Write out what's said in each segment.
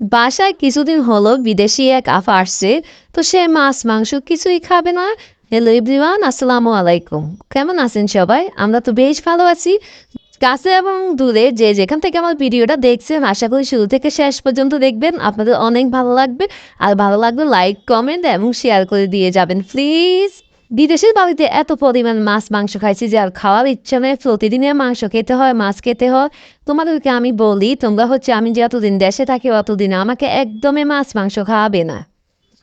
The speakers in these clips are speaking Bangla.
বাসায় কিছুদিন হলো বিদেশি এক আফা আসছে, তো সে মাছ, মাংস কিছুই খাবে না। হ্যালো এভরিওয়ান, আসসালামু আলাইকুম। কেমন আছেন সবাই? আমরা তো বেশ ভালো আছি। কাছে এবং দূরে যে যেখান থেকে আমার ভিডিওটা দেখছেন, আশা করি শুরু থেকে শেষ পর্যন্ত দেখবেন। আপনাদের অনেক ভালো লাগবে। আর ভালো লাগবে লাইক, কমেন্ট এবং শেয়ার করে দিয়ে যাবেন, প্লিজ। বিদেশের বাড়িতে এত পরিমাণ মাছ, মাংস খাইছি যে আর খাওয়ার ইচ্ছা নেই। প্রতিদিনের মাংস খেতে হয়, মাছ খেতে হয়। তোমাদেরকে আমি বলি, তোমরা হচ্ছে আমি যে এতদিন দেশে থাকি, অতদিন আমাকে একদমই মাছ, মাংস খাওয়াবে না।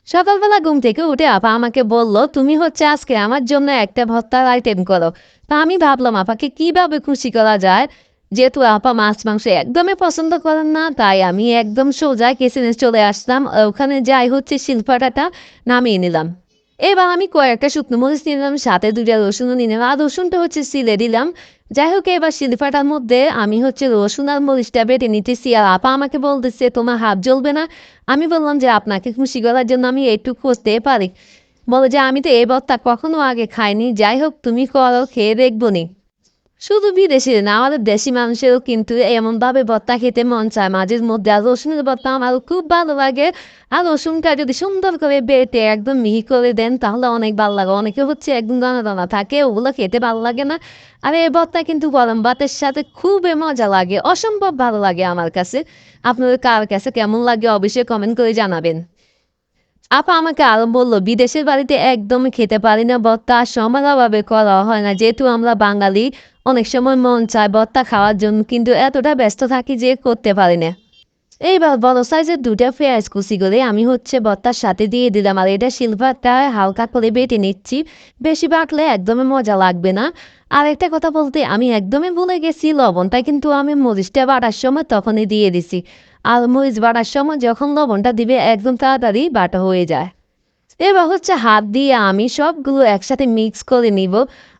সকালবেলা ঘুম থেকে উঠে আপা আমাকে বলল, তুমি হচ্ছে আজকে আমার জন্য একটা ভর্তার আইটেম করো। তা আমি ভাবলাম, আপাকে কীভাবে খুশি করা যায়? যেহেতু আপা মাছ, মাংস একদমই পছন্দ করেন না, তাই আমি একদম সোজা কেসিনে চলে আসলাম। ওখানে যাই হচ্ছে শিল্পাটাটা নামিয়ে নিলাম। এবার আমি কয়েকটা শুকনো মরিচ নিলাম, সাথে দুইটা রসুনও নিলাম। আর রসুনটা হচ্ছে সিলে দিলাম। যাই হোক, এবার শিল্পাটার মধ্যে আমি হচ্ছে রসুন আর মরিচটা বেটে নিতেছি। আর আপা আমাকে বলতেছে, তোমার হাত জ্বলবে না। আমি বললাম যে, আপনাকে খুশি করার জন্য আমি এইটুকু করতে পারি। বলে যে, আমি তো এই বত্তা কখনো আগে খাইনি। যাই হোক, তুমি করো, খেয়ে দেখব নি। শুধু বিদেশি না, আমাদের দেশি মানুষেরও কিন্তু এমনভাবে ভর্তা খেতে মন চায়। মাঝের মধ্যে আর রসুনের ভর্তা আমার খুব ভালো লাগে। আর রসুনটা যদি সুন্দর করে বেটে একদম মিহি করে দেন, তাহলে অনেক ভালো লাগে। অনেকে হচ্ছে একদম দানা দানা থাকে, ওগুলো খেতে ভালো লাগে না। আর এই ভর্তা কিন্তু গরম ভাতের সাথে খুবই মজা লাগে, অসম্ভব ভালো লাগে আমার কাছে। আপনাদের কার কাছে কেমন লাগে অবশ্যই কমেন্ট করে জানাবেন। আপা আমাকে আরও বলল, বিদেশের বাড়িতে একদম খেতে পারি না বত্তা সমানভাবে করা হয় না। যেহেতু আমরা বাঙালি, অনেক সময় মন চায় বত্তা খাওয়ার জন্য, কিন্তু এতটা ব্যস্ত থাকি যে করতে পারি না। এইবার বড় সাইজের দুটা পেঁয়াজ কুচি করে আমি হচ্ছে বত্তার সাথে দিয়ে দিলাম। আর এটা শিল্পারটা হালকা করে বেটে নিচ্ছি। বেশি বাটলে একদমই মজা লাগবে না। আর একটা কথা বলতে, আমি একদমই ভুলে গেছি, লবণটা কিন্তু আমি মরিচটা বাটার সময় তখনই দিয়ে দিছি। আর মরিচ বাটার সময় যখন লবণটা দিবে, একদম তাড়াতাড়ি বাটা হয়ে যায়। এবার হচ্ছে হাত দিয়ে আমি সবগুলো একসাথে মিক্স করে নিব।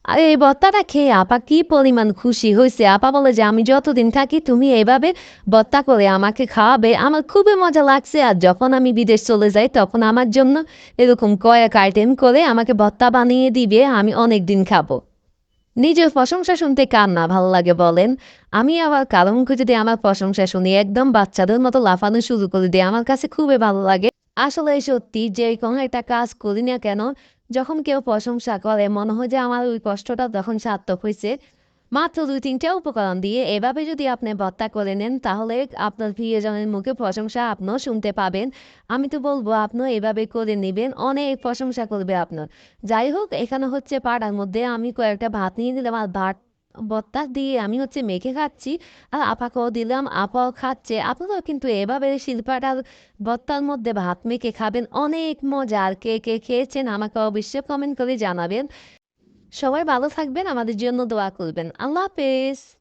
আর এই ভর্তাটা খেয়ে আপা কি পরিমাণ খুশি হয়েছে? আপা বলে যে, আমি যতদিন থাকি তুমি এভাবে ভর্তা করে আমাকে খাওয়াবে। আমার খুবই মজা লাগছে। আর যখন আমি বিদেশ চলে যাই, তখন আমার জন্য এরকম কয়েক আইটেম করে আমাকে ভর্তা বানিয়ে দিবে। আমি অনেক দিন খাব। নিজের প্রশংসা শুনতে কার না ভালো লাগে বলেন। আমি আবার কারও মুখে যদি আমার প্রশংসা শুনি একদম বাচ্চাদের মতো লাফানো শুরু করে দিই আমার কাছে খুবই ভালো লাগে। আসলে সত্যি যে কোনো একটা কাজ করি না কেন, যখন কেউ প্রশংসা করে, মনে হয় যে আমার ওই কষ্টটা তখন সার্থক হয়েছে। মাত্র দুই, তিনটা উপকরণ দিয়ে এভাবে যদি আপনি ভর্তা করে নেন, তাহলে আপনার প্রিয়জনের মুখে প্রশংসা আপনিও শুনতে পাবেন। আমি তো বলব, আপনিও এভাবে করে নেবেন, অনেক প্রশংসা করবে আপনার। যাই হোক, এখানে হচ্ছে পাড়ার মধ্যে আমি কয়েকটা ভাত নিয়ে নিলাম, আর ভাত ভর্তা দিয়ে আমি হচ্ছে মেখে খাচ্ছি। আর আপাকেও দিলাম, আপাও খাচ্ছে। আপনারাও কিন্তু এভাবে শিল্পাটার ভর্তার মধ্যে ভাত মেখে খাবেন। অনেক মজার কে কে খেয়েছেন আমাকে অবশ্যই কমেন্ট করে জানাবেন। সবাই ভালো থাকবেন, আমাদের জন্য দোয়া করবেন। আল্লাহ হাফেজ।